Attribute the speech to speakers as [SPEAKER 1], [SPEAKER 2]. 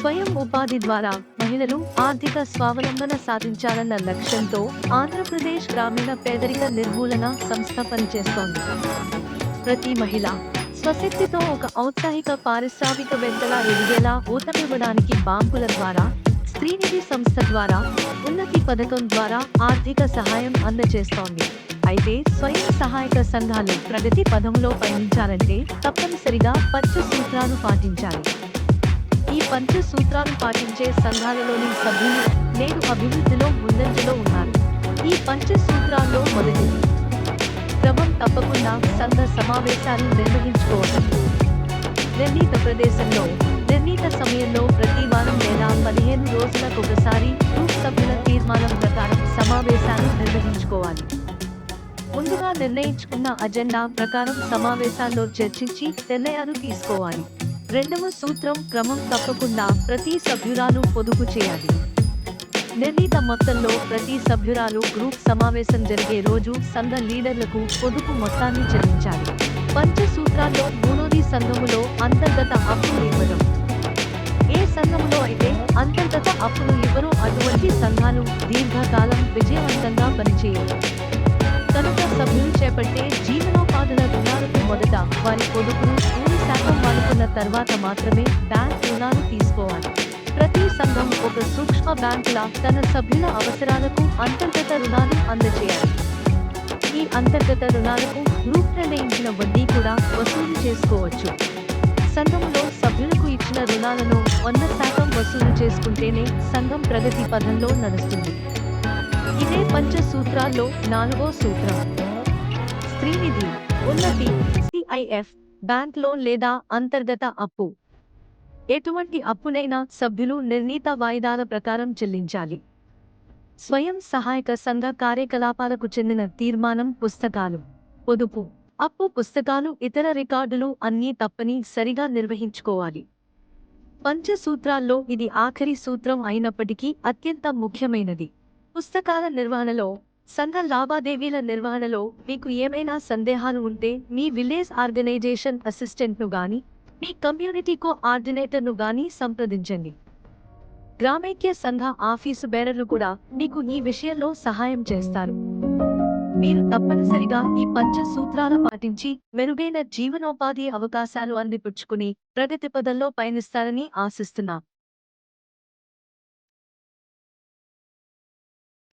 [SPEAKER 1] స్వయం ఉపాధి ద్వారా మహిళలు ఆర్థిక స్వావలంబన సాధించాలన్న లక్ష్యంతో ఆంధ్రప్రదేశ్ గ్రామీణ పేదరిక నిర్మూలన సంస్థ పనిచేస్తోంది. ప్రతి మహిళ స్వశక్తితో ఒక ఔత్సాహిక పారిశ్రామికవేత్తలా ఎదిగేలా ఊతమివ్వడానికి బాంకుల ద్వారా స్త్రీనిధి సంస్థ ద్వారా ఉన్నతి పథకం ద్వారా ఆర్థిక సహాయం అందజేస్తోంది అయితే స్వయం సహాయక సంఘాలు ప్రగతి పదంలో పయనించాలంటే తప్పనిసరిగా పచ్చ సూత్రాలు పాటించాలి. ఈ పంచ సూత్రాలు పాటించే సంఘాలలోని సభ్యులు నేడు అభివృద్ధిలో ముందంజలో ఉన్నారు. ఈ పంచ సూత్రాల్లో మొదటిది క్రమం తప్పకుండా సంఘ సమావేశాలు నిర్వహించుకోవటం. నిర్ణీత ప్రదేశంలో నిర్ణీత సమయంలో ప్రతి వారం లేదా పదిహేను రోజులకు ఒకసారి గ్రూప్ సభ్యుల తీర్మానం ప్రకారం సమావేశాలు నిర్వహించుకోవాలి. ముందుగా నిర్ణయించుకున్న అజెండా ప్రకారం సమావేశాల్లో చర్చించి నిర్ణయాలు తీసుకోవాలి. రెండవ సూత్రం క్రమం తప్పకుండా ప్రతి సభ్యురాలు పొదుపు చేయాలి. నిర్ణీత మొత్తంలో ప్రతి సభ్యురాలు గ్రూప్ సమావేశం జరిగే రోజు సంఘ లీడర్లకు పొదుపు మొత్తాన్ని చెల్లించాలి. పంచసూత్రాల్లో మూడోది సంఘములో అంతర్గత అప్పులు ఇవ్వడం. ఏ సంఘములో అయితే అంతర్గత అప్పులు ఇవ్వరో అటువంటి సంఘాలు దీర్ఘకాలం విజయవంతంగా పనిచేయవు. కనుక సభ్యులు చేపట్టే తర్వాత మాత్రమే బ్యాంక్ రుణాలు తీసుకోవాలి. ప్రతి సంఘం ఒక సూక్ష్మ బ్యాంకులా తన సభ్యుల అవసరాలకు అంతర్గత రుణాలు అందజేయాలి. ఈ అంతర్గత రుణాలకు గ్రూప్ నిర్ణయించిన వడ్డీ కూడా వసూలు చేసుకోవచ్చు. సంఘంలో సభ్యులకు ఇచ్చిన రుణాలను వంద శాతం వసూలు చేసుకుంటేనే సంఘం ప్రగతి పథంలో నడుస్తుంది. ఇదే పంచ సూత్రాల్లో నాలుగో సూత్రం. స్త్రీనిధి. ఉన్నతి. సిఐఎఫ్ బ్యాంక్ లోన్ లేదా అంతర్గత అప్పు. ఎటువంటి అప్పునైనా సభ్యులు నిర్ణీత వాయిదాల ప్రకారం చెల్లించాలి. స్వయం సహాయక సంఘ కార్యకలాపాలకు చెందిన తీర్మానం పుస్తకాలు. పొదుపు. అప్పు పుస్తకాలు ఇతర రికార్డులు అన్నీ తప్పని సరిగా నిర్వహించుకోవాలి. పంచ సూత్రాల్లో ఇది ఆఖరి సూత్రం అయినప్పటికీ అత్యంత ముఖ్యమైనది. పుస్తకాల నిర్వహణలో సంఘ లావాదేవీల నిర్వహణలో మీకు ఏమైనా సందేహాలు ఉంటే మీ విలేజ్ ఆర్గనైజేషన్ అసిస్టెంట్ను గాని మీ కమ్యూనిటీ కోఆర్డినేటర్ను గాని సంప్రదించండి. గ్రామైక్య సంఘ ఆఫీసు బేరర్లు కూడా మీకు ఈ విషయంలో సహాయం చేస్తారు. మీరు తప్పనిసరిగా ఈ పంచ సూత్రాలు పాటించి మెరుగైన జీవనోపాధి అవకాశాలు అందిపుచ్చుకుని ప్రగతి పదంలో పయనిస్తారని ఆశిస్తున్నా.